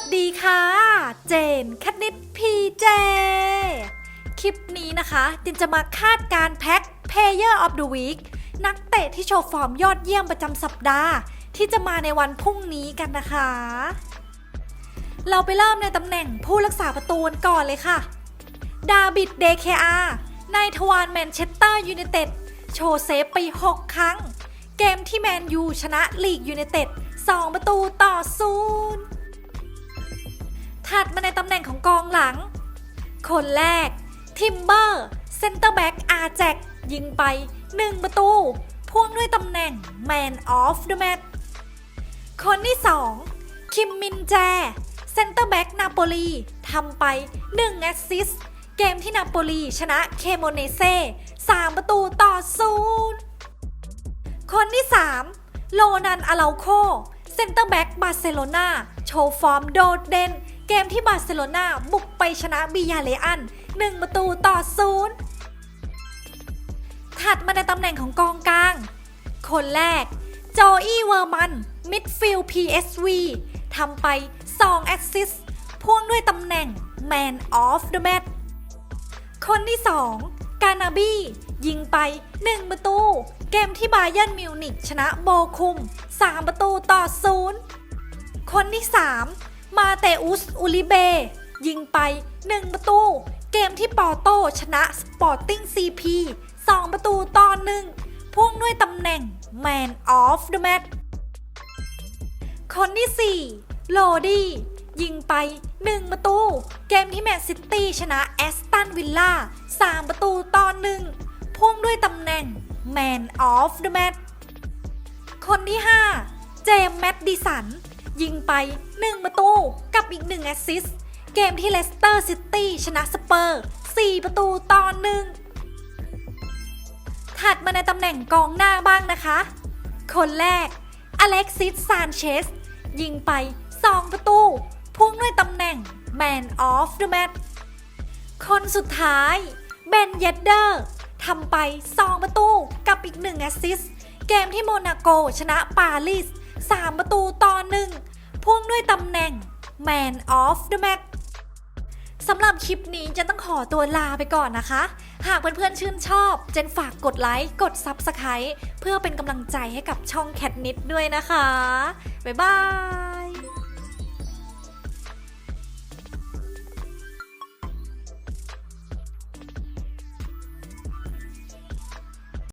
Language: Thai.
วัสดีค่ะ เจนคณิตพีเจ คลิปนี้นะคะจินจะมาคาดการแพ็ค Player of the Week นักเตะที่โชว์ฟอร์มยอดเยี่ยมประจำสัปดาห์ ที่จะมาในวันพรุ่งนี้กันนะคะ เราไปเริ่มในตำแหน่งผู้รักษาประตูก่อนเลยค่ะ ดาบิดเดเคอานายทวารแมนเชสเตอร์ยูไนเต็ดโชว์เซฟไป 6 ครั้ง เกมที่แมนยูชนะลีกยูไนเต็ด2ประตูต่อศูนย์ ถัดมาในตำแหน่งของกองหลัง คนแรก ทิมเบอร์เซนเตอร์แบ็กอาแจกยิงไป 1 ประตู พ่วงด้วยตำแหน่ง Man of the Match คนที่ 2 คิมมินแจเซนเตอร์แบ็กนาโปลีทำไป 1 แอสซิสเกมที่นาโปลีชนะเคโมเนเซ่3ประตูต่อศูนย์คนที่ 3 โลนันอาเลาโคเซนเตอร์แบ็กบาร์เซโลนาโชว์ฟอร์มโดดเด่น เกมที่บาร์เซโลนาบุกไปชนะบิยาเลอัน 1 ประตูต่อศูนย์ถัดมาในตำแหน่งของกองกลาง คนแรก โจอี้เวอร์มัน มิดฟิลด์ PSV ทำไป 2 แอสซิสต์พ่วงด้วยตำแหน่ง Man of the Match คนที่ 2 กานาบี้ ยิงไป 1 ประตู เกมที่บาเยิร์นมิวนิกชนะโบคุม 3 ประตูต่อ0คนที่ 3 มาเตอุสอุลิเบ ยิงไป 1 ประตู เกมที่ปอโตชนะสปอร์ติ้งซีพี2ประตูต่อ1พ่วงด้วยตำแหน่ง Man of the Match คนที่ 4 โลดี้ ยิงไป 1 ประตู เกมที่แมนซิตี้ชนะแอสตันวิลล่า3ประตูต่อ1พ่วงด้วยตำแหน่ง Man of the Match คนที่ 5 เจมส์แมดดิสัน ยิงไป 1 ประตู กับอีก 1 แอสซิสต์เกมที่เลสเตอร์ซิตี้ชนะสเปอร์ 4 ประตูต่อ1ถัดมาในตำแหน่งกองหน้าบ้างนะคะ คนแรก อเล็กซิส ซานเชส ยิงไป 2 ประตูพ่วงด้วยตำแหน่ง Man of the Match คนสุดท้าย เบน เยดเดอร์ทำไป 2 ประตู กับอีก 1 แอสซิสต์เกมที่โมนาโกชนะปารีส 3 ประตูต่อ1 พ่วงด้วยตำแหน่ง Man of the Match สำหรับคลิปนี้จะต้องขอตัวลาไปก่อนนะคะ หากเพื่อนๆชื่นชอบ เจนฝากกดไลค์ กด Subscribe เพื่อเป็นกำลังใจให้กับช่องแคทนิดด้วยนะคะ บ๊ายบาย